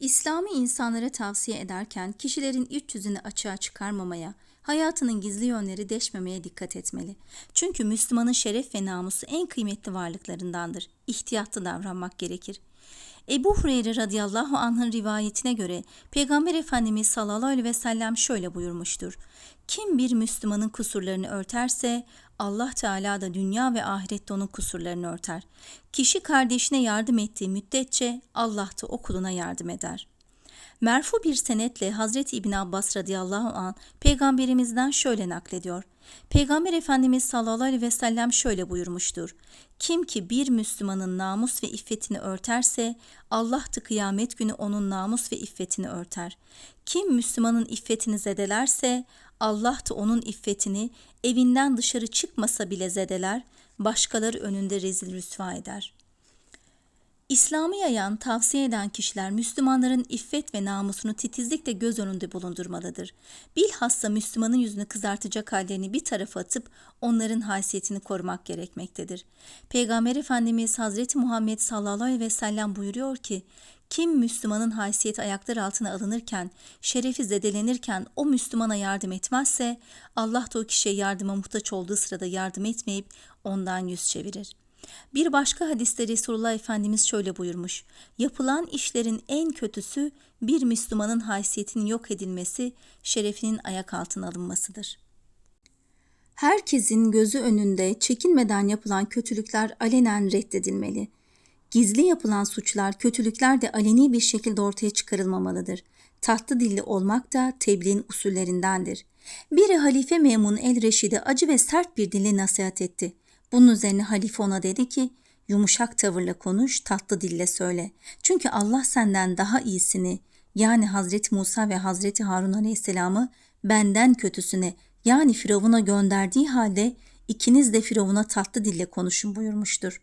İslami insanlara tavsiye ederken kişilerin iç yüzünü açığa çıkarmamaya, hayatının gizli yönleri deşmemeye dikkat etmeli. Çünkü Müslümanın şeref ve namusu en kıymetli varlıklarındandır. İhtiyatlı davranmak gerekir. Ebu Hureyre radıyallahu anh'ın rivayetine göre Peygamber Efendimiz sallallahu aleyhi ve sellem şöyle buyurmuştur. Kim bir Müslümanın kusurlarını örterse Allah Teala da dünya ve ahirette onun kusurlarını örter. Kişi kardeşine yardım ettiği müddetçe Allah da o kuluna yardım eder. Merfu bir senetle Hazreti İbn Abbas radıyallahu an peygamberimizden şöyle naklediyor. Peygamber Efendimiz sallallahu aleyhi ve sellem şöyle buyurmuştur. Kim ki bir Müslümanın namus ve iffetini örterse Allah da kıyamet günü onun namus ve iffetini örter. Kim Müslümanın iffetini zedelerse Allah da onun iffetini evinden dışarı çıkmasa bile zedeler, başkaları önünde rezil rüsva eder.'' İslam'ı yayan, tavsiye eden kişiler Müslümanların iffet ve namusunu titizlikle göz önünde bulundurmalıdır. Bilhassa Müslümanın yüzünü kızartacak hallerini bir tarafa atıp onların haysiyetini korumak gerekmektedir. Peygamber Efendimiz Hazreti Muhammed sallallahu aleyhi ve sellem buyuruyor ki, kim Müslümanın haysiyeti ayaklar altına alınırken, şerefi zedelenirken o Müslümana yardım etmezse, Allah da o kişiye yardıma muhtaç olduğu sırada yardım etmeyip ondan yüz çevirir. Bir başka hadiste Resulullah Efendimiz şöyle buyurmuş. Yapılan işlerin en kötüsü bir Müslümanın haysiyetinin yok edilmesi, şerefinin ayak altına alınmasıdır. Herkesin gözü önünde çekinmeden yapılan kötülükler alenen reddedilmeli. Gizli yapılan suçlar, kötülükler de aleni bir şekilde ortaya çıkarılmamalıdır. Tatlı dilli olmak da tebliğin usullerindendir. Biri Halife Memun el Reşid'e acı ve sert bir dille nasihat etti. Bunun üzerine halife ona dedi ki yumuşak tavırla konuş, tatlı dille söyle. Çünkü Allah senden daha iyisini yani Hazreti Musa ve Hazreti Harun Aleyhisselam'ı benden kötüsüne yani Firavun'a gönderdiği halde ikiniz de Firavun'a tatlı dille konuşun buyurmuştur.